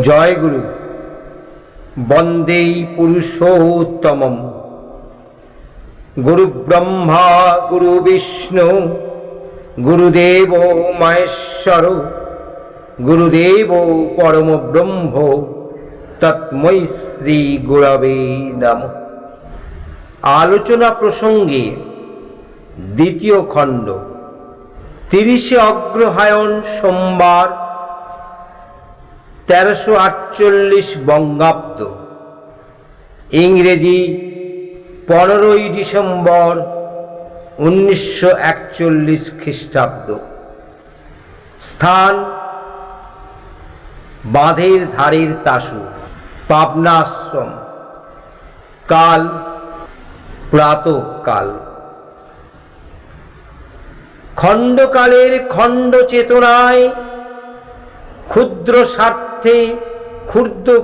জয় গুরু। বন্দেই পুরুষোত্তমম। গুরু ব্রহ্মা গুরু বিষ্ণু, গুরুদেব মহেশ্বর, গুরুদেব পরম ব্রহ্ম, তৎমৈ শ্রী গুরবে নম। আলোচনা প্রসঙ্গে দ্বিতীয় খণ্ড। তিরিশে অগ্রহায়ণ সোমবার তেরোশো আটচল্লিশ বঙ্গাব্দ। ইংরেজি পনেরোই ডিসেম্বর উনিশশো একচল্লিশ খ্রিস্টাব্দ। স্থান বাঁধের ধারের তাসু পাবনা আশ্রম কাল, প্রাতকাল। খণ্ডকালের খণ্ড চেতনায় ক্ষুদ্র স্বার্থে ক্ষুদ্র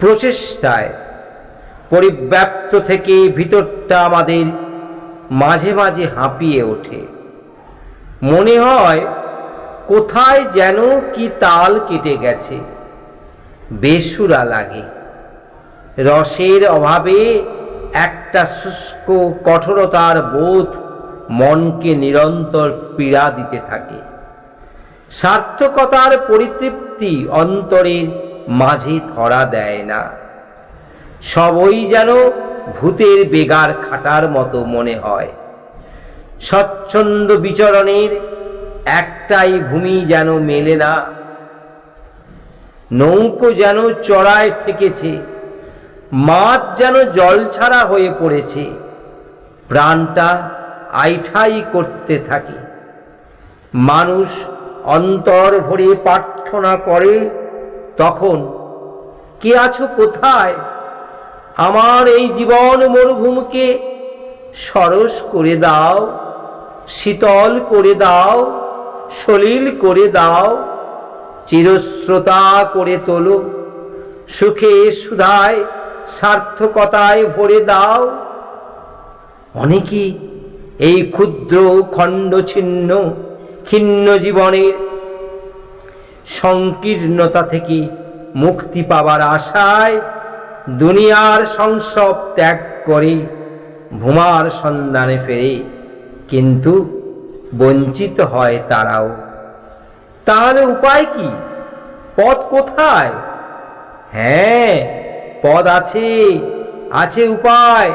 প্রচেষ্টায় পরিব্যাপ্ত থেকে ভিতরটা আমাদের মাঝে মাঝে হাঁপিয়ে ওঠে। মনে হয়, কোথায় যেন কি তাল কেটে গেছে। বেসুরা লাগে। রসের অভাবে একটা শুষ্ক কঠোরতার বোধ মনকে নিরন্তর পীড়া দিতে থাকে। সার্থকতার পরিতৃপ্তি অন্তরের মাঝে ধরা দেয় না। সবই যেন ভূতের বেগার খাটার মতো মনে হয়। স্বচ্ছন্দ বিচরণের একটাই ভূমি যেন মেলে না। নৌকো যেন চড়ায় ঠেকেছে, মাছ যেন জল ছাড়া হয়ে পড়েছে, প্রাণটা আইঠাই করতে থাকে। মানুষ অন্তর ভরে প্রার্থনা করে, তখন, কে আছো কোথায়? আমার এই জীবন মরুভূমিকে সরস করে দাও, শীতল করে দাও, সলিল করে দাও চিরশ্রোতা করে তোলো, সুখে সুধায়, সার্থকতায় ভরে দাও। অনেকেই এই ক্ষুদ্র খণ্ড ছিন্ন ক্ষিন্ন জীবনের সংকীর্ণতা থেকে মুক্তি পাবার আশায় দুনিয়ার সংসব ত্যাগ করে ভূমার সন্ধানে ফেরে, কিন্তু বঞ্চিত হয় তারাও। তাহলে উপায় কি? পথ কোথায়? হ্যাঁ পদ আছে আছে উপায়।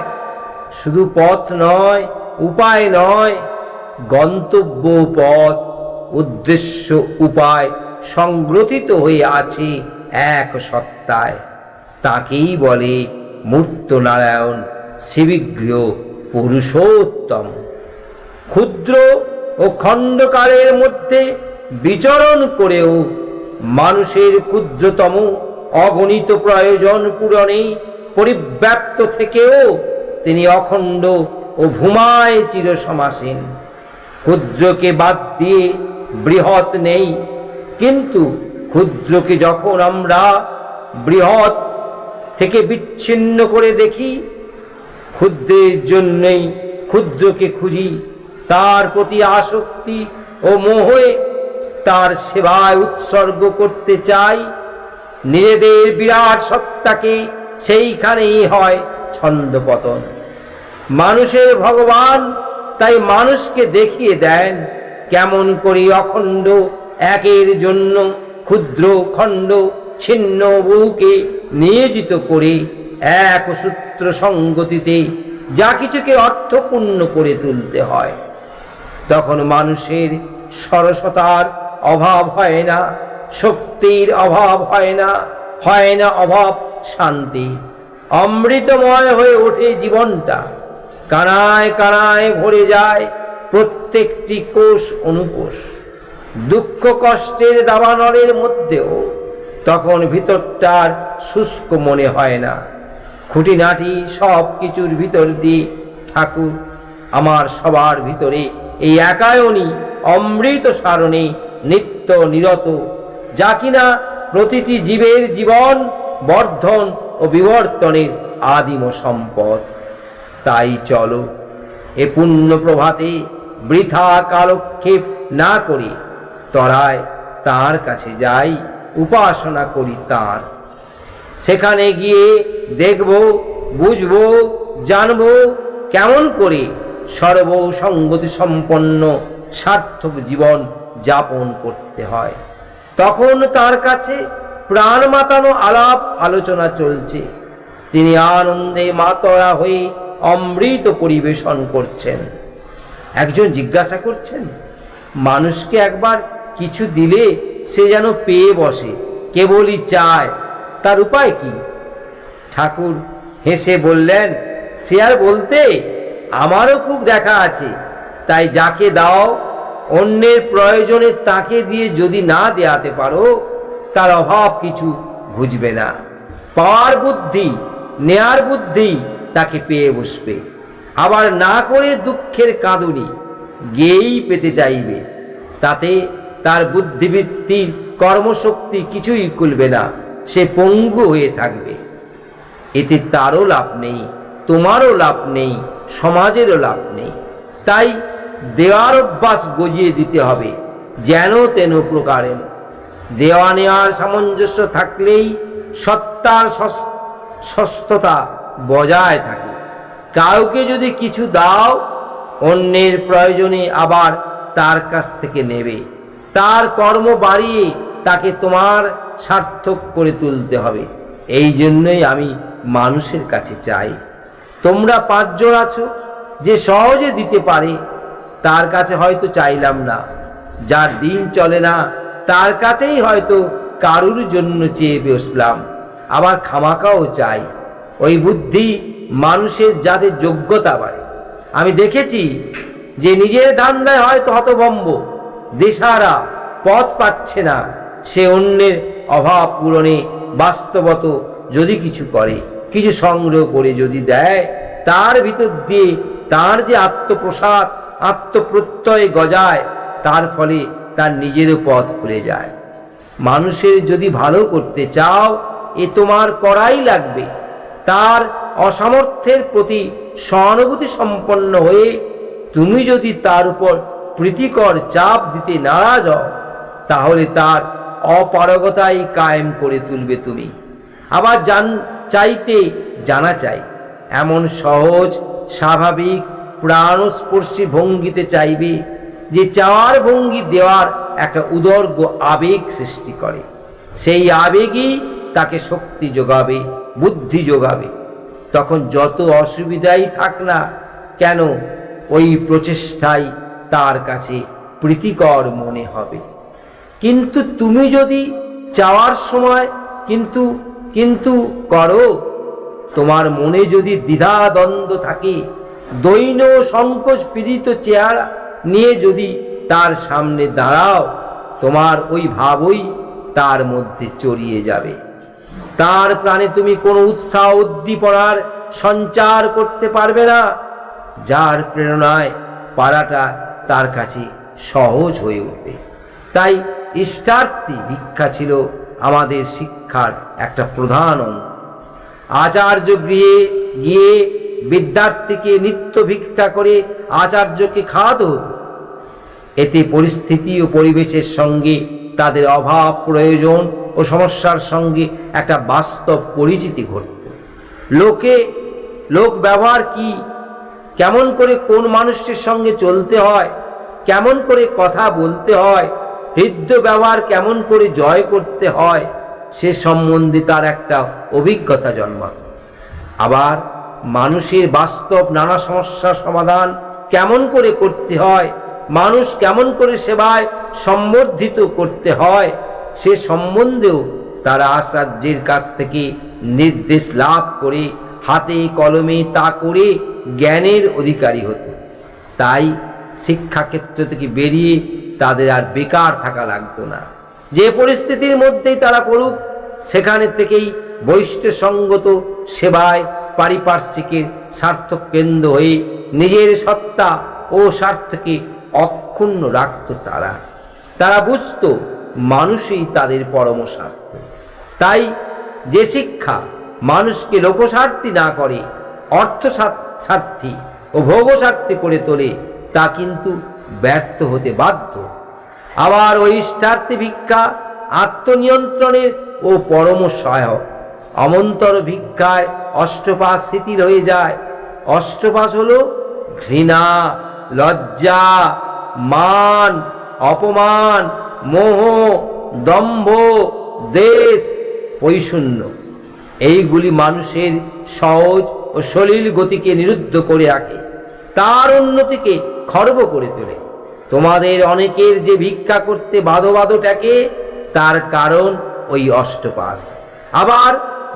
শুধু পথ নয়, উপায় নয় গন্তব্য পথ উদ্দেশ্য, উপায় সংগ্রথিত হয়ে আছে এক সত্তায়। তাকেই বলে মূর্ত নারায়ণ শিবিগৃহ পুরুষোত্তম। ক্ষুদ্র ও খণ্ডকালের মধ্যে বিচরণ করেও মানুষের ক্ষুদ্রতম অগণিত প্রয়োজন পূরণে পরিব্যাপ্ত থেকেও তিনি অখণ্ড ও ভূমায় চিরসমাসীন। ক্ষুদ্রকে বাদ দিয়ে বৃহৎ নেই। কিন্তু ক্ষুদ্রকে যখন আমরা বৃহৎ থেকে বিচ্ছিন্ন করে দেখি, ক্ষুদ্রের জন্যই ক্ষুদ্রকে খুঁজি, তার প্রতি আসক্তি ও মোহে তার সেবায় উৎসর্গ করতে চাই। নিজেদের বিরাট সত্তাকে সেইখানেই হয় ছন্দপতন। মানুষের ভগবান তাই মানুষকে দেখিয়ে দেন কেমন করি অখণ্ড, একের জন্য ক্ষুদ্র, খণ্ড, ছিন্ন বউকে নিয়োজিত করে এক সূত্র সঙ্গতিতে যা কিছুকে অর্থপূর্ণ করে তুলতে হয়। তখন মানুষের সরসতার অভাব হয় না, শক্তির অভাব হয় না হয় না অভাব শান্তি। অমৃতময় হয়ে ওঠে জীবনটা। কানায় কানায় ভরে যায় প্রত্যেকটি কোষ অনুকোষ। দুঃখ কষ্টের দাবানলের মধ্যেও তখন ভিতরটার শুষ্ক মনে হয় না। খুঁটিনাটি সব কিছুর ভিতর দিয়ে, ঠাকুর, আমার সবার ভিতরে এই একায়নী অমৃত সারণে নিত্য নিরত, যা কিনা প্রতিটি জীবের জীবন বর্ধন ও বিবর্তনের আদিম সম্পদ। তাই চলো। এ পুণ্য প্রভাতে বৃথা কালক্ষেপ না করে তরায় তার কাছে যাই, উপাসনা করি তার। সেখানে গিয়ে দেখব, বুঝব, জানব কেমন করে সর্বসঙ্গতি সম্পন্ন সার্থক জীবন যাপন করতে হয়। তখন তার কাছে প্রাণ মাতানো আলাপ আলোচনা চলছে। তিনি আনন্দে মাতরা হয়ে অমৃত পরিবেশন করছেন। একজন জিজ্ঞাসা করছেন, মানুষকে একবার কিছু দিলে সে যেন পেয়ে বসে, কেবলই চায়, তার উপায় কি? ঠাকুর হেসে বললেন, সে আর বলতে আমারও খুব দেখা আছে, তাই যাকে দাও, অন্যের প্রয়োজনে তাকে দিয়ে যদি না দেয়াতে পারো, তার অভাব কিছু বুঝবে না। পাওয়ার বুদ্ধি, নেয়ার বুদ্ধি তাকে পেয়ে বসবে। আবার না করে দুঃখের কাঁদুনি গেয়েই পেতে চাইবে। তাতে তার বুদ্ধিবৃত্তির কর্মশক্তি কিছুই খুলবে না, সে পঙ্গু হয়ে থাকবে। এতে তারও লাভ নেই, তোমারও লাভ নেই, সমাজেরও লাভ নেই। তাই দেওয়ার অভ্যাস গজিয়ে দিতে হবে, যেন তেন প্রকারে দেওয়া নেওয়ার সামঞ্জস্য থাকলেই সত্তার সস- সস্ততা বজায় থাকে। কাউকে যদি কিছু দাও, অন্যের প্রয়োজনে আবার তার কাছ থেকে নেবে। তার কর্ম বাড়িয়ে তাকে তোমার সার্থক করে তুলতে হবে। এই জন্যই আমি মানুষের কাছে চাই। তোমরা পাঁচজন আছো, যে সহজে দিতে পারে, তার কাছে হয়তো চাইলাম না। যার দিন চলে না, তার কাছেই হয়তো কারুর জন্য চেয়ে বসলাম। আবার খামাকাও চাই। ওই বুদ্ধি মানুষের যাদের যোগ্যতা বাড়ে। আমি দেখেছি যে নিজের ধান্দায় হয়তো হতভম্ব, দেশারা পথ পাচ্ছে না, সে অন্যের অভাব পূরণে বাস্তবত যদি কিছু করে, কিছু সংগ্রহ করে যদি দেয়, তার ভিতর দিয়ে তার যে আত্মপ্রসাদ, আত্মপ্রত্যয় গজায়, তার ফলে তার নিজেরও পথ খুলে যায়। মানুষের যদি ভালো করতে চাও, এ তোমার করাই লাগবে। তার অসামর্থ্যের প্রতি সহানুভূতি সম্পন্ন হয়ে তুমি যদি তার উপর প্রীতিকর চাপ দিতে নারাজ হও, তাহলে তার অপারগতাই কায়েম করে তুলবে তুমি। আবার জান, চাইতে জানা চাই, এমন সহজ, স্বাভাবিক, প্রাণস্পর্শী ভঙ্গিতে চাইবে যে চাওয়ার ভঙ্গি দেওয়ার একটা উদর্গ আবেগ সৃষ্টি করে। সেই আবেগই তাকে শক্তি যোগাবে। বুদ্ধি যোগাবে। তখন যত অসুবিধাই থাক না কেন, ওই প্রচেষ্টাই তার কাছে প্রীতিকর মনে হবে। কিন্তু তুমি যদি চাওয়ার সময় কিন্তু কিন্তু করো, তোমার মনে যদি দ্বিধা দ্বন্দ্ব থাকে, দৈন সংকোচ পীড়িত চেহারা নিয়ে যদি তার সামনে দাঁড়াও, তোমার ওই ভাবই তার মধ্যে চড়িয়ে যাবে। তার প্রাণে তুমি কোনো উৎসাহ উদ্দীপনার সঞ্চার করতে পারবে না। যার প্রেরণায় পারাটা তার কাছে সহজ হয়ে উঠবে। তাই ইষ্টার্থী ভিক্ষা ছিল আমাদের শিক্ষার একটা প্রধান অঙ্গ। আচার্য গৃহে গিয়ে বিদ্যার্থীকে নিত্য ভিক্ষা করে আচার্যকে খাওয়াতে হতো। এতে পরিস্থিতি ও পরিবেশের সঙ্গে তাদের অভাব প্রয়োজন ও সমস্যার সঙ্গে একটা বাস্তব পরিচিতি ঘটত। লোকে, লোক ব্যবহার কি, কেমন করে কোন মানুষটির সঙ্গে চলতে হয়, কেমন করে কথা বলতে হয়, হৃদ্য ব্যবহার কেমন করে জয় করতে হয়, সে সম্বন্ধে তার একটা অভিজ্ঞতা জন্মায় আবার মানুষের বাস্তব নানা সমস্যার সমাধান কেমন করে করতে হয়, মানুষ কেমন করে সেবায় সম্বর্ধিত করতে হয় সে সম্বন্ধেও তারা আচার্যের কাছ থেকে নির্দেশ লাভ করে হাতে কলমে তা করে জ্ঞানের অধিকারী হতো। তাই শিক্ষাক্ষেত্র থেকে বেরিয়ে তাদের আর বেকার থাকা লাগতো না। যে পরিস্থিতির মধ্যেই তারা পড়ুক, সেখানে থেকেই বৈষ্ঠ সঙ্গত সেবায় পারিপার্শ্বিকের সার্থক কেন্দ্র হয়ে নিজের সত্তা ও স্বার্থকে অক্ষুণ্ণ রাখত তারা। তারা বুঝত মানুষই তাদের পরম স্বার্থ তাই যে শিক্ষা মানুষকে লোকস্বার্থী না করে, অর্থ স্বার্থী ও ভোগস্বার্থী করে তোলে, তা কিন্তু ব্যর্থ হতে বাধ্য। আবার ওই ইষ্টার্থী ভিক্ষা আত্মনিয়ন্ত্রণের ও পরম সহায়ক। অমন্তর ভিক্ষায় অষ্টপাশ শিথিল হয়ে যায়। অষ্টপাশ হল ঘৃণা, লজ্জা, মান, অপমান মোহ, দম্ভ, দেশ পৈশূন্য এইগুলি মানুষের সহজ ও সলিল গতিকে নিরুদ্ধ করে রাখে। তার উন্নতিকে খর্ব করে তোলে। তোমাদের অনেকের যে ভিক্ষা করতে বাধো বাধো তার কারণ ওই অষ্টপাস আবার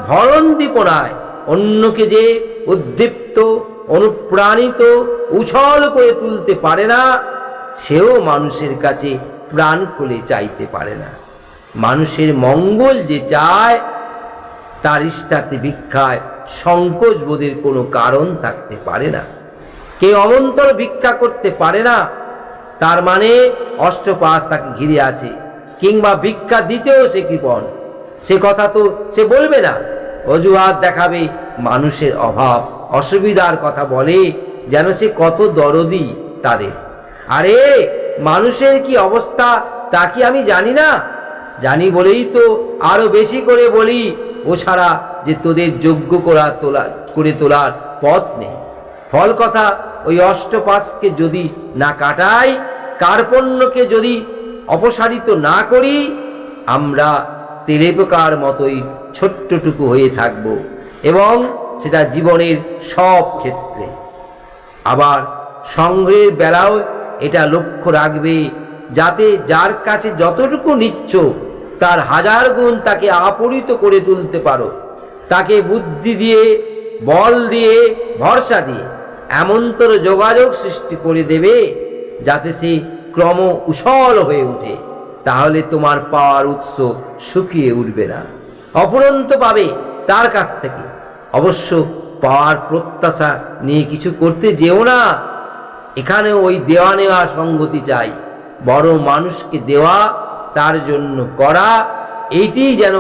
ভরণ দীপনায় অন্যকে যে উদ্দীপ্ত, অনুপ্রাণিত, উছল করে তুলতে পারে না, সেও মানুষের কাছে প্রাণ খুলে চাইতে পারে না। মানুষের মঙ্গল যে চায়, তার ইষ্টার্থে ভিক্ষায় সংকোচ বোধের কোনো কারণ থাকতে পারে না। কেউ অমন্তর ভিক্ষা করতে পারে না, তার মানে অষ্টপাস তাকে ঘিরে আছে, কিংবা ভিক্ষা দিতেও সে কৃপণ। সে কথা তো সে বলবে না। অজুহাত দেখাবে, মানুষের অভাব, অসুবিধার কথা বলে, যেন সে কত দরদি তাদের। আরে, মানুষের কি অবস্থা তা কি আমি জানি না? জানি বলেই তো আরও বেশি করে বলি, ও ছাড়া যে তোদের যোগ্য করা তোলা, করে তোলার পথ নেই। ফল কথা, ওই অষ্টপাশকে যদি না কাটাই, কার্পণ্যকে যদি অপসারিত না করি, আমরা তেলেপোকার মতোই ছোট্টটুকু হয়ে থাকব এবং সেটা জীবনের সব ক্ষেত্রে। আবার সংগ্রহের বেলাও এটা লক্ষ্য রাখবে যাতে যার কাছে যতটুকু নিচ্ছ, তার হাজার গুণ তাকে আপরিত করে তুলতে পারো। তাকে বুদ্ধি দিয়ে, বল দিয়ে, ভরসা দিয়ে এমনতর যোগাযোগ সৃষ্টি করে দেবে যাতে সে ক্রম উসল হয়ে ওঠে। তাহলে তোমার পাওয়ার উৎস শুকিয়ে উঠবে না। অপরন্ত পাবে তার কাছ থেকে। অবশ্য পাওয়ার প্রত্যাশা নিয়ে কিছু করতে যেও না। এখানে ওই দেওয়া নেওয়া সঙ্গতি চাই। বড় মানুষকে দেওয়া, তার জন্য করা এইটি যেন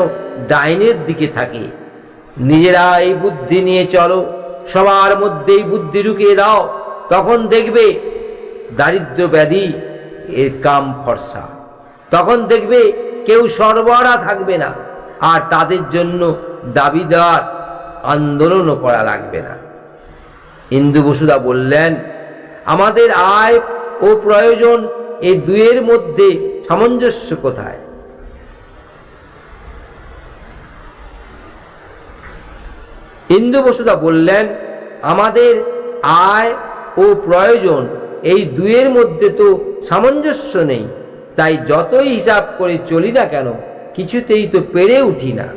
ডাইনের দিকে থাকে। নিজেরা এই বুদ্ধি নিয়ে চলো, সবার মধ্যেই বুদ্ধি ঢুকিয়ে দাও, তখন দেখবে দারিদ্র ব্যাধি এর কাম ফর্সা। তখন দেখবে কেউ সর্বহারা থাকবে না, আর তাদের জন্য দাবি দেওয়ার আন্দোলনও করা লাগবে না। ইন্দু বসুদা বললেন আমাদের আয় ও প্রয়োজন এই দুয়ের মধ্যে সামঞ্জস্য কোথায়? ইন্দু বসুদা বললেন, আমাদের আয় ও প্রয়োজন এই দুয়ের মধ্যে তো সামঞ্জস্য নেই, তাই যতই হিসাব করে চলি না কেন, কিছুতেই তো পেরে উঠি না।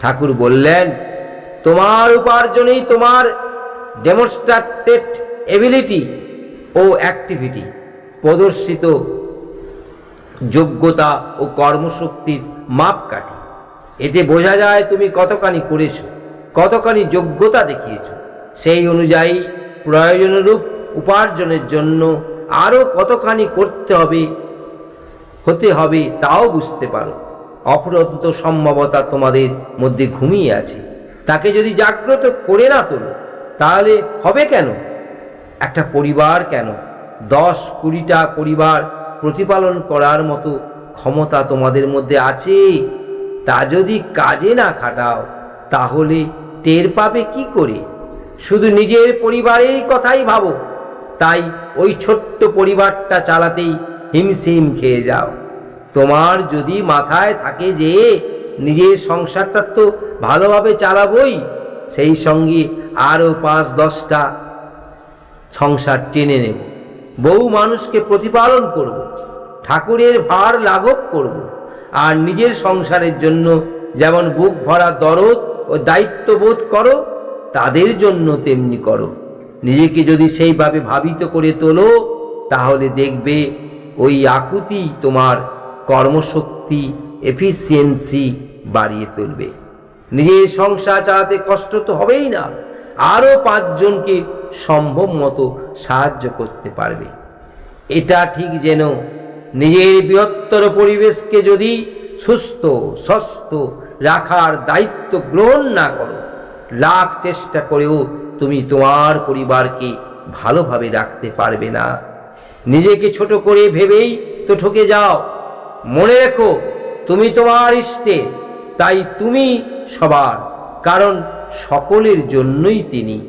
ঠাকুর বললেন, তোমার উপার্জনেই তোমার ডেমনস্ট্রেটেড এবিলিটি ও অ্যাক্টিভিটি প্রদর্শিত যোগ্যতা ও কর্মশক্তির মাপকাঠি। এতে বোঝা যায় তুমি কতখানি করেছ, কতখানি যোগ্যতা দেখিয়েছ। সেই অনুযায়ী প্রয়োজনরূপ উপার্জনের জন্য আরও কতখানি করতে হবে, হতে হবে তাও বুঝতে পারো। অপরন্ত সম্ভবতা তোমাদের মধ্যে ঘুমিয়ে আছে। তাকে যদি জাগ্রত করে না তোলো, তাহলে হবে কেন? একটা পরিবার কেন? দশ কুড়িটা পরিবার প্রতিপালন করার মতো ক্ষমতা তোমাদের মধ্যে আছে? তা যদি কাজে না খাটাও, তাহলে টের পাবে কি করে? শুধু নিজের পরিবারের কথাই ভাবো। তাই ওই ছোট্ট পরিবারটা চালাতেই হিমশিম খেয়ে যাও। তোমার যদি মাথায় থাকে যে নিজের সংসারটা তো ভালোভাবে চালাবই, সেই সঙ্গে আরও পাঁচ দশটা সংসার টেনে নেব। বহু মানুষকে প্রতিপালন করব। ঠাকুরের ভার লাঘব করব। আর নিজের সংসারের জন্য যেমন বুক ভরা দরদ ও দায়িত্ববোধ করো, তাদের জন্য তেমনি করো। নিজেকে যদি সেইভাবে ভাবিত করে তোলো, তাহলে দেখবে ওই আকুতি তোমার কর্মশক্তি, এফিসিয়েন্সি বাড়িয়ে তুলবে। নিজের সংসার চালাতে কষ্ট তো হবেই না। আরও পাঁচজনকে সম্ভব মতো সাহায্য করতে পারবে। এটা ঠিক যেন নিজের বৃহত্তর পরিবেশকে যদি সুস্থ সুস্থ রাখার দায়িত্ব গ্রহণ না করো, লাখ চেষ্টা করেও তুমি তোমার পরিবারকে ভালোভাবে রাখতে পারবে না। নিজেকে ছোট করে ভেবেই তো ঠকে যাও। মনে রেখো, তুমি তোমার ইষ্টের তাই তুমি সবার, কারণ সকলের জন্যই তিনি।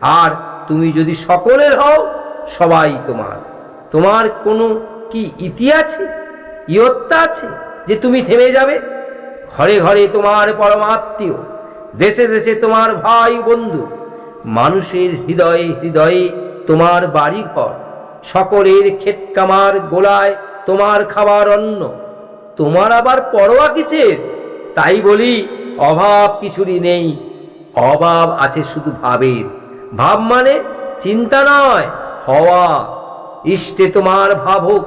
আর তুমি যদি সকলের হও, সবাই তোমার। তোমার কোনো কি ইতি আছে, ইয়ত্তা আছে, যে তুমি থেমে যাবে? ঘরে ঘরে তোমার পরমাত্মীয়, দেশে দেশে তোমার ভাই বন্ধু, মানুষের হৃদয়ে হৃদয়ে তোমার বাড়ি ঘর সকলের ক্ষেত কামার গোলায় তোমার খাবার অন্ন। তোমার আবার পরোয়া কিসের? তাই বলি, অভাব কিছুরই নেই, অভাব আছে শুধু ভাবের। ভাব মানে চিন্তা নয়, হওয়া। ইষ্টে তোমার ভাবক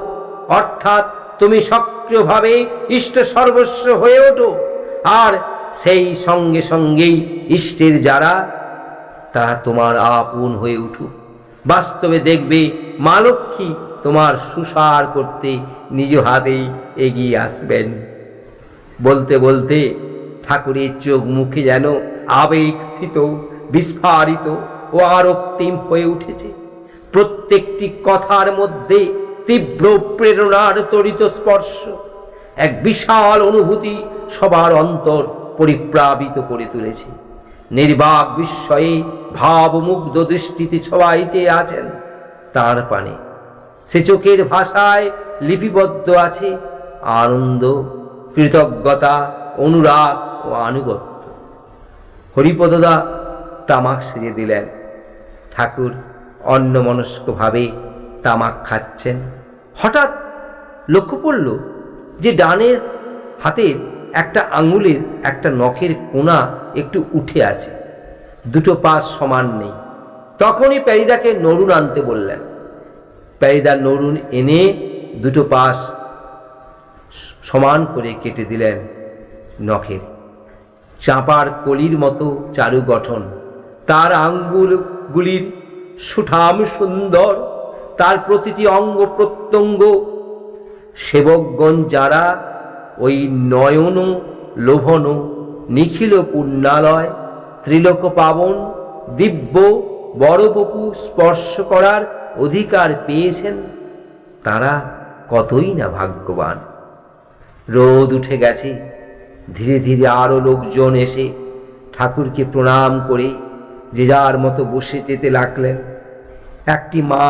অর্থাৎ তুমি সক্রিয়ভাবে ইষ্ট সর্বস্ব হয়ে ওঠো, আর সেই সঙ্গে সঙ্গেই ইষ্টের যারা, তারা তোমার আপন হয়ে উঠুক। বাস্তবে দেখবে মা লক্ষ্মী তোমার সুসার করতে নিজ হাতেই এগিয়ে আসবেন। বলতে বলতে ঠাকুরের চোখ মুখে যেন আবেগ স্ফীত বিস্ফারিত ও আরক্তিম হয়ে উঠেছে। প্রত্যেকটি কথার মধ্যে তীব্র প্রেরণার তরিত স্পর্শ, এক বিশাল অনুভূতি সবার অন্তর পরিপ্লাবিত করে তুলেছে। নির্বাক বিস্ময়ে ভাবমুগ্ধ দৃষ্টিতে সবাই চেয়ে আছেন। তার পানে সে চোখের ভাষায় লিপিবদ্ধ আছে আনন্দ, কৃতজ্ঞতা, অনুরাগ ও আনুগত্য। হরিপদদা তামাক সেজে দিলেন। ঠাকুর অন্যমনস্কভাবে তামাক খাচ্ছেন। হঠাৎ লক্ষ্য পড়ল যে ডানের হাতের একটা আঙুলের, একটা নখের কোণা একটু উঠে আছে। দুটো পাশ সমান নেই। তখনই প্যারিদাকে নরুন আনতে বললেন, প্যারিদা নরুন এনে দুটো পাশ সমান করে কেটে দিলেন নখের। চাঁপার কলির মতো চারু গঠন তার আঙ্গুলগুলির সুঠাম সুন্দর, তার প্রতিটি অঙ্গ প্রত্যঙ্গ। সেবকগণ যারা ওই নয়ন লোভন নিখিল পুণ্যালয়, ত্রিলোক পাবন, দিব্য বড়বপু স্পর্শ করার অধিকার পেয়েছেন, তারা কতই না ভাগ্যবান। রোদ উঠে গেছে, ধীরে ধীরে আরও লোকজন এসে ঠাকুরকে প্রণাম করে যে যার মতো বসে যেতে লাগলেন। একটি মা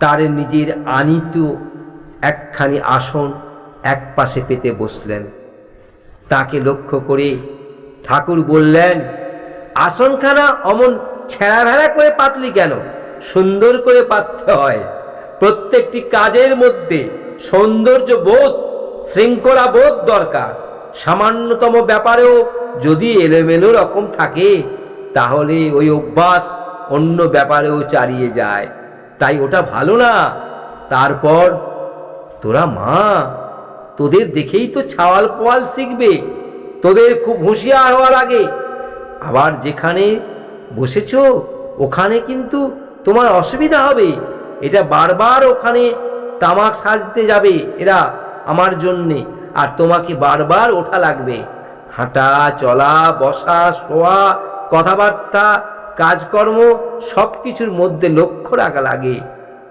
তার নিজের আনিত একখানি আসন এক পাশে পেতে বসলেন। তাকে লক্ষ্য করে ঠাকুর বললেন, আসনখানা অমন ছেঁড়া ভেড়া করে পাতলি কেন? সুন্দর করে পাততে হয়। প্রত্যেকটি কাজের মধ্যে সৌন্দর্য বোধ, শৃঙ্খলা বোধ দরকার। সামান্যতম ব্যাপারেও যদি এলোমেলো রকম থাকে তাহলে ওই অভ্যাস অন্য ব্যাপারেও চালিয়ে যায়। তাই ওটা ভালো না। তারপর, তোরা মা, তোদের দেখেই তো ছাওয়াল পোয়াল শিখবে। তোদের খুব হুঁশিয়ার হওয়া লাগে আবার যেখানে বসেছ, ওখানে কিন্তু তোমার অসুবিধা হবে। এটা বারবার ওখানে তামাক সাজতে যাবে এরা আমার জন্যে। আর তোমাকে বারবার ওঠা লাগবে। হাঁটা, চলা, বসা, শোয়া কথাবার্তা, কাজকর্ম সব কিছুর মধ্যে লক্ষ্য রাখা লাগে।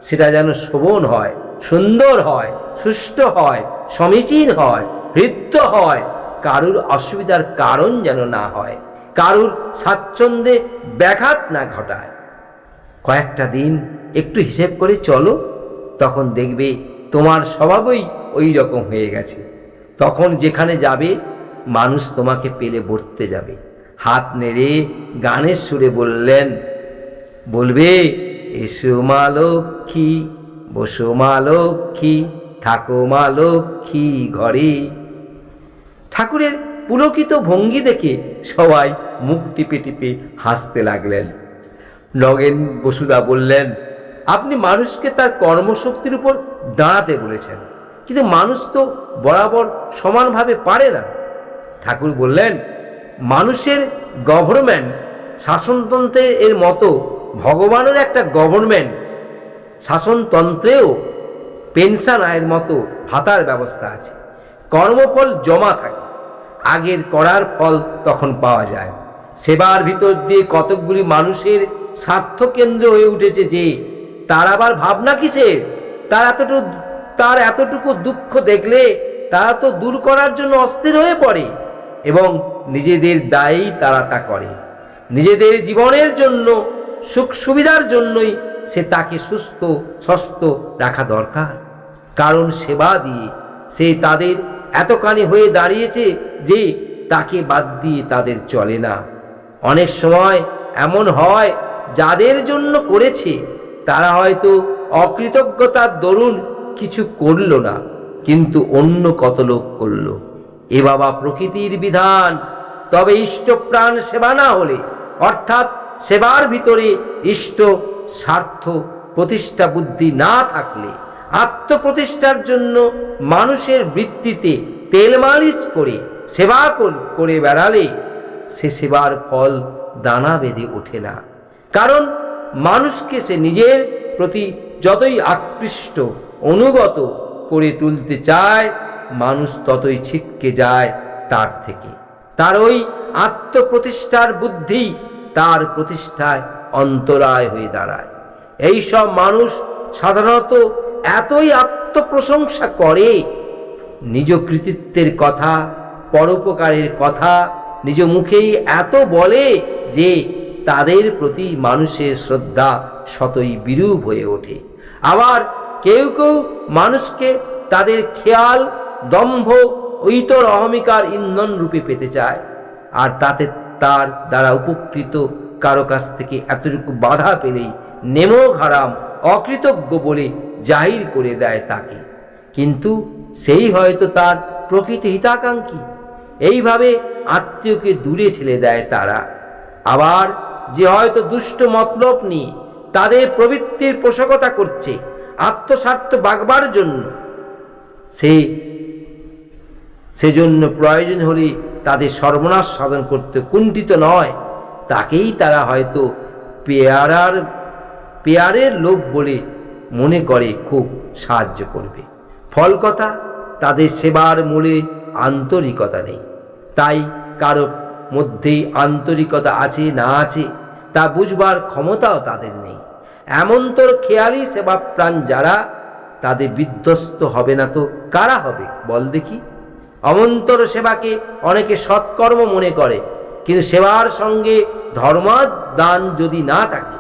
সেটা যেন শোভন হয়, সুন্দর হয়, সুষ্ঠ হয়, সমীচীন হয় হৃদ্য হয়। কারুর অসুবিধার কারণ যেন না হয়। কারুর স্বাচ্ছন্দ্যে ব্যাঘাত না ঘটায়। কয়েকটা দিন একটু হিসেব করে চলো, তখন দেখবে তোমার স্বভাবই ওই রকম হয়ে গেছে। তখন যেখানে যাবে, মানুষ তোমাকে পেলে বর্তে যাবে। হাত নেড়ে গানের সুরে বললেন, বলবে, এসো মা লক্ষ্মী, বসো মা লক্ষ্মী, থাকো মা লক্ষ্মী ঘরে। ঠাকুরের পুলকিত ভঙ্গি দেখে সবাই মুখ টিপে টিপে হাসতে লাগলেন। নগেন বসুদা বললেন, আপনি মানুষকে তার কর্মশক্তির উপর দাঁড়াতে বলেছেন, কিন্তু মানুষ তো বরাবর সমানভাবে পারে না। ঠাকুর বললেন মানুষের গভর্নমেন্ট শাসনতন্ত্রের এর মতো ভগবানের একটা গভর্নমেন্ট শাসনতন্ত্রেও পেনশন আয়ের মতো ভাতার ব্যবস্থা আছে। কর্মফল জমা থাকে। আগের করার ফল তখন পাওয়া যায়। সেবার ভিতর দিয়ে কতকগুলি মানুষের স্বার্থ কেন্দ্র হয়ে উঠেছে যে, তার আবার ভাবনা কিসের? তার এতটুকু তার এতটুকু দুঃখ দেখলে তারা তো দূর করার জন্য অস্থির হয়ে পড়ে। এবং নিজেদের দায়ী তারা তা করে। নিজেদের জীবনের জন্য, সুখ সুবিধার জন্যই সে তাকে সুস্থ, স্বস্থ রাখা দরকার। কারণ সেবা দিয়ে সে তাদের এতখানি হয়ে দাঁড়িয়েছে যে তাকে বাদ দিয়ে তাদের চলে না। অনেক সময় এমন হয়, যাদের জন্য করেছে, তারা হয়তো অকৃতজ্ঞতার দরুন কিছু করল না, কিন্তু অন্য কত লোক করল। এ বাবা প্রকৃতির বিধান তবে ইষ্টপ্রাণ সেবা না হলে, অর্থাৎ সেবার ভিতরে ইষ্ট স্বার্থ প্রতিষ্ঠা বুদ্ধি না থাকলে, আত্মপ্রতিষ্ঠার জন্য মানুষের বৃত্তিতে তেল মালিশ করে, সেবা করে বেড়ালে সে সেবার ফল দানা বেঁধে ওঠে না। কারণ মানুষকে সে নিজের প্রতি যতই আকৃষ্ট, অনুগত করে তুলতে চায়, মানুষ ততই ছিটকে যায় তার থেকে। তার ওই আত্মপ্রতিষ্ঠার বুদ্ধি তার প্রতিষ্ঠায় অন্তরায় হয়ে দাঁড়ায়। এই সব মানুষ সাধারণত এতই আত্মপ্রশংসা করে, নিজ কৃতিত্বের কথা, পরোপকারের কথা, নিজ মুখেই এত বলে যে তাদের প্রতি মানুষের শ্রদ্ধা শতই বিরূপ হয়ে ওঠে। আবার কেউ কেউ মানুষকে তাদের খেয়াল, দম্ভ ঐতর অহমিকার ইন্ধন রূপে পেতে চায়। আর তাতে তার দ্বারা উপকৃত কারও কাছ থেকে এতটুকু বাধা পেলেই নেমো হারাম অকৃতজ্ঞ বলে জাহির করে দেয় তাকে। কিন্তু সেই হয়তো তার প্রকৃত হিতাকাঙ্ক্ষী। এইভাবে আত্মীয়কে দূরে ঠেলে দেয় তারা। আবার যে হয়তো দুষ্ট মতলব নিয়ে তাদের প্রবৃত্তির পোষকতা করছে, আত্মস্বার্থ বাগবার জন্য। সে সেজন্য প্রয়োজন হলে তাদের সর্বনাশ সাধন করতে কুণ্ঠিত নয়। তাকেই তারা হয়তো পেয়ারার, পেয়ারের লোক বলে মনে করে খুব সাহায্য করবে। ফল কথা, তাদের সেবার মূলে আন্তরিকতা নেই। তাই কারও মধ্যেই আন্তরিকতা আছে না আছে, তা বুঝবার ক্ষমতাও তাদের নেই। এমন তোর খেয়ালি সেবা প্রাণ যারা, তাদের বিধ্বস্ত হবে না তো কারা হবে? বল দেখি। অমন্তর সেবাকে অনেকে সৎকর্ম মনে করে, কিন্তু সেবার সঙ্গে ধর্মদান যদি না থাকে,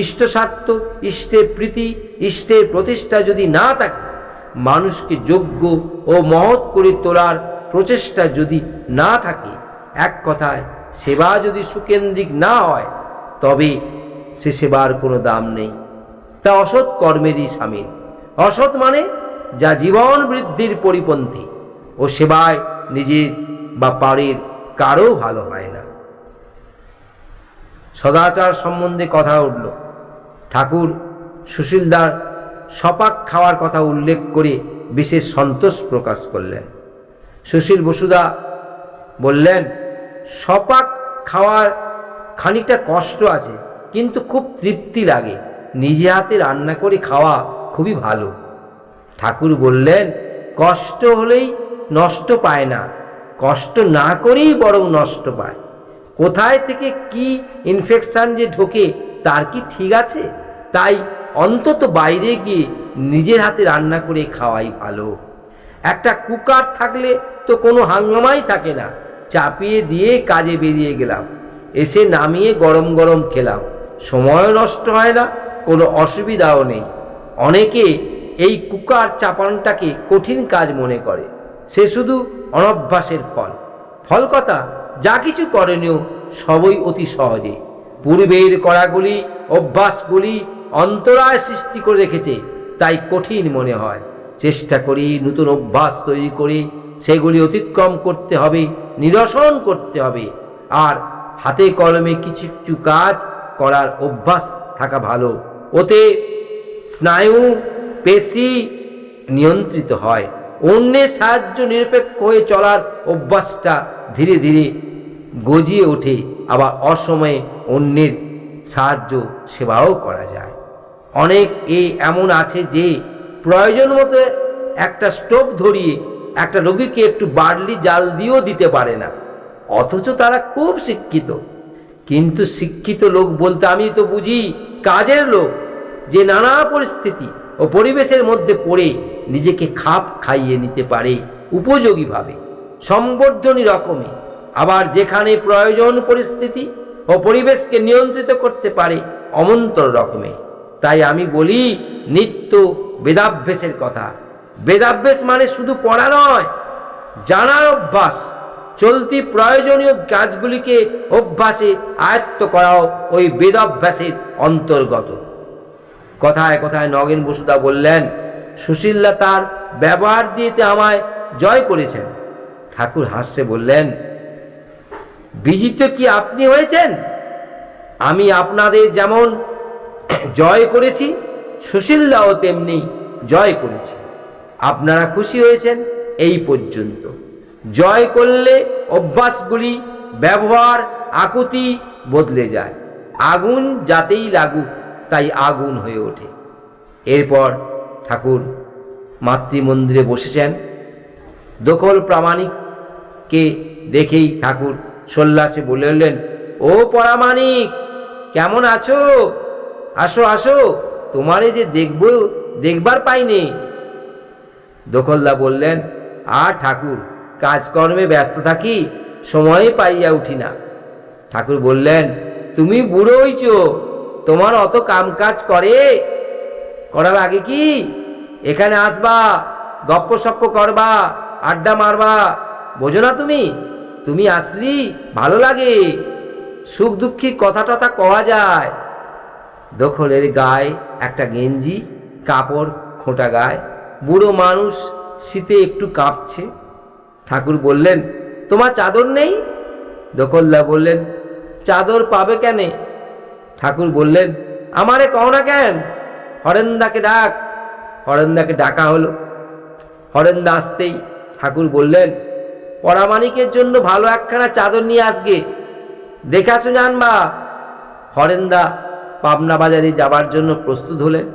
ইষ্ট স্বার্থ ইষ্টের প্রীতি ইষ্টের প্রতিষ্ঠা যদি না থাকে, মানুষকে যোগ্য ও মহৎ করে তোলার প্রচেষ্টা যদি না থাকে, এক কথায় সেবা যদি সুকেন্দ্রিক না হয়, তবে সে সেবার কোনো দাম নেই। তা অসৎ কর্মেরই সামিল। অসৎ মানে যা জীবন বৃদ্ধির পরিপন্থী। ও সেবায় নিজের বা পাড়ের কারও ভালো হয় না। সদাচার সম্বন্ধে কথা উঠল। ঠাকুর সুশীলদার সপাক খাওয়ার কথা উল্লেখ করে বিশেষ সন্তোষ প্রকাশ করলেন। সুশীল বসুদা বললেন, সপাক খাওয়ার খানিকটা কষ্ট আছে, কিন্তু খুব তৃপ্তি লাগে। নিজে হাতে রান্না করে খাওয়া খুবই ভালো। ঠাকুর বললেন, কষ্ট হলেই নষ্ট পায় না। কষ্ট না করেই বরং নষ্ট পায়। কোথায় থেকে কি ইনফেকশান যে ঢোকে, তার কি ঠিক আছে? তাই অন্তত বাইরে গিয়ে নিজের হাতে রান্না করে খাওয়াই ভালো। একটা কুকার থাকলে তো কোনো হাঙ্গামাই থাকে না। চাপিয়ে দিয়ে কাজে বেরিয়ে গেলাম। এসে নামিয়ে গরম গরম খেলাম। সময় নষ্ট হয় না, কোনো অসুবিধাও নেই। অনেকে এই কুকার চাপানটাকে কঠিন কাজ মনে করে। সে শুধু অনভ্যাসের ফল। ফল কথা, যা কিছু করণীয়, সবই অতি সহজে। পূর্বের করাগুলি, অভ্যাসগুলি অন্তরায় সৃষ্টি করে রেখেছে, তাই কঠিন মনে হয়। চেষ্টা করি নতুন অভ্যাস তৈরি করে, সেগুলি অতিক্রম করতে হবে, নিরসন করতে হবে। আর হাতে কলমে কিছু কিছু কাজ করার অভ্যাস থাকা ভালো। ওতে স্নায়ু, পেশি নিয়ন্ত্রিত হয়। অন্যের সাহায্য নিরপেক্ষ হয়ে চলার অভ্যাসটা ধীরে ধীরে গজিয়ে ওঠে, আবার অসময়ে অন্যের সাহায্য সেবাও করা যায়। অনেক এই এমন আছে যে প্রয়োজন মতো একটা স্টোভ ধরিয়ে একটা রোগীকে একটু বার্লি জাল দিয়েও দিতে পারে না। অথচ তারা খুব শিক্ষিত। কিন্তু শিক্ষিত লোক বলতে আমি তো বুঝি কাজের লোক, যে নানা পরিস্থিতি ও পরিবেশের মধ্যে পড়ে নিজেকে খাপ খাইয়ে নিতে পারে উপযোগীভাবে সম্বর্ধনী রকমে। আবার যেখানে প্রয়োজন পরিস্থিতি ও পরিবেশকে নিয়ন্ত্রিত করতে পারে অমন্তর রকমে। তাই আমি বলি, নিত্য বেদাভ্যাসের কথা। বেদাভ্যাস মানে শুধু পড়া নয়, জানার অভ্যাস। চলতি প্রয়োজনীয় কাজগুলিকে অভ্যাসে আয়ত্ত করাও ওই বেদাভ্যাসের অন্তর্গত। কথায় কথায় নগেন বসুদা বললেন সুশীল্লা তার ব্যবহার দিয়েতে আমায় জয় করেছেন। ঠাকুর হাসছে, বললেন, বিজিত কি আপনি হয়েছেন? আমি আপনাদের যেমন জয় করেছি সুশীলদাও তেমনি জয় করেছি। আপনারা খুশি হয়েছেন এই পর্যন্ত। জয় করলে অভ্যাসগুলি, ব্যবহার, আকুতি বদলে যায়। আগুন যাতেই লাগুক, তাই আগুন হয়ে ওঠে। এরপর ঠাকুর মাতৃমন্দিরে বসেছেন। দখল প্রামাণিককে দেখেই ঠাকুর সল্লাসে বললেন ও পরামাণিক, কেমন আছো? আসো আসো, তোমারে যে দেখব, দেখবার পাইনি। দখলদা বললেন, আর ঠাকুর, কাজকর্মে ব্যস্ত থাকি, সময় পাইয়া উঠি না। ঠাকুর বললেন, তুমি বুড়ো হইছ, তোমার অত কামকাজ করে করার আগে কি? এখানে আসবা, গপ্প সপ্প করবা, আড্ডা মারবা। বোঝো না তুমি? তুমি আসলি, ভালো লাগে। সুখ দুঃখী কথা টথা কওয়া যায়। দখলের গায়ে একটা গেঞ্জি, কাপড় খোঁটা গায়ে। বুড়ো মানুষ শীতে একটু কাঁপছে। ঠাকুর বললেন, তোমার চাদর নেই? দখলদা বললেন, চাদর পাবে কেন? ঠাকুর বললেন, আমারে কও না কেন? হরেন্দাকে ডাক। হরেন্দাকে ডাকা হলো। হরেন্দা আসতেই ঠাকুর বললেন পরামানিকের জন্য ভালো একখানা চাদর নিয়ে আসগে। দেখাশো জানবা? হরেন্দা পাবনা বাজারে যাবার জন্য প্রস্তুত হলেন।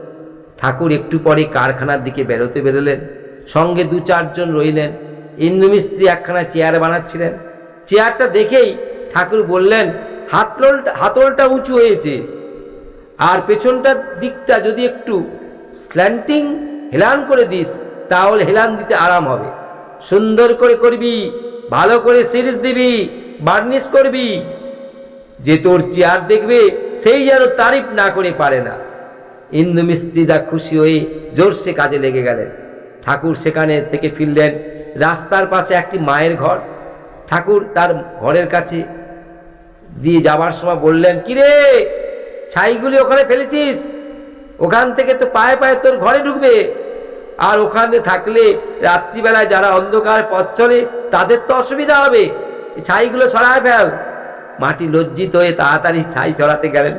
ঠাকুর একটু পরে কারখানার দিকে বেরোতে বেরোলেন। সঙ্গে দু চারজন রইলেন। ইন্দুমিস্ত্রি একখানা চেয়ার বানাচ্ছিলেন। চেয়ারটা দেখেই ঠাকুর বললেন হাতলটা হাতলটা উঁচু হয়েছে। আর পেছনটার দিকটা যদি একটু স্ল্যান্টিং হেলান করে দিস, তাহলে হেলান দিতে আরাম হবে। সুন্দর করে করবি, ভালো করে সিরিজ দিবি বার্নিশ করবি। যে তোর চেয়ার দেখবে, সেই যেন তারিফ না করে পারে না। ইন্দু মিস্ত্রিদা খুশি হয়ে জোরসে কাজে লেগে গেলেন। ঠাকুর সেখানে থেকে ফিরলেন। রাস্তার পাশে একটি মায়ের ঘর। ঠাকুর তার ঘরের কাছে দিয়ে যাবার সময় বললেন, কিরে ছাইগুলি ওখানে ফেলেছিস। ওখান থেকে তো পায়ে পায়ে তোর ঘরে ঢুকবে। আর ওখানে থাকলে রাত্রিবেলায় যারা অন্ধকার পথ চলে, তাদের তো অসুবিধা হবে। ছাইগুলো সরায় ফেল। মাটি লজ্জিত হয়ে তাড়াতাড়ি ছাই ছড়াতে গেলেন।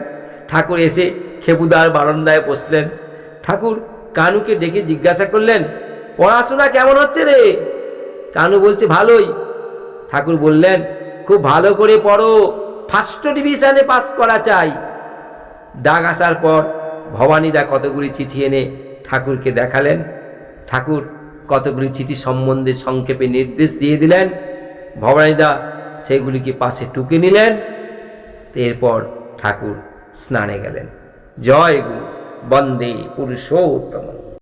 ঠাকুর এসে খেপুদার বারান্দায় বসলেন। ঠাকুর কানুকে ডেকে জিজ্ঞাসা করলেন, পড়াশোনা কেমন হচ্ছে রে? কানু বলছে, ভালোই। ঠাকুর বললেন, খুব ভালো করে পড়ো। ফার্স্ট ডিভিশনে পাস করা চাই। ডাক আসার পর ভবানীদা কতগুলি চিঠি এনে ঠাকুরকে দেখালেন। ঠাকুর কতগুলি চিঠি সম্বন্ধে সংক্ষেপে নির্দেশ দিয়ে দিলেন। ভবানীদা সেগুলিকে পাশে টুকে নিলেন। এরপর ঠাকুর স্নানে গেলেন। জয় গুরু, বন্দে পুরুষোত্তম।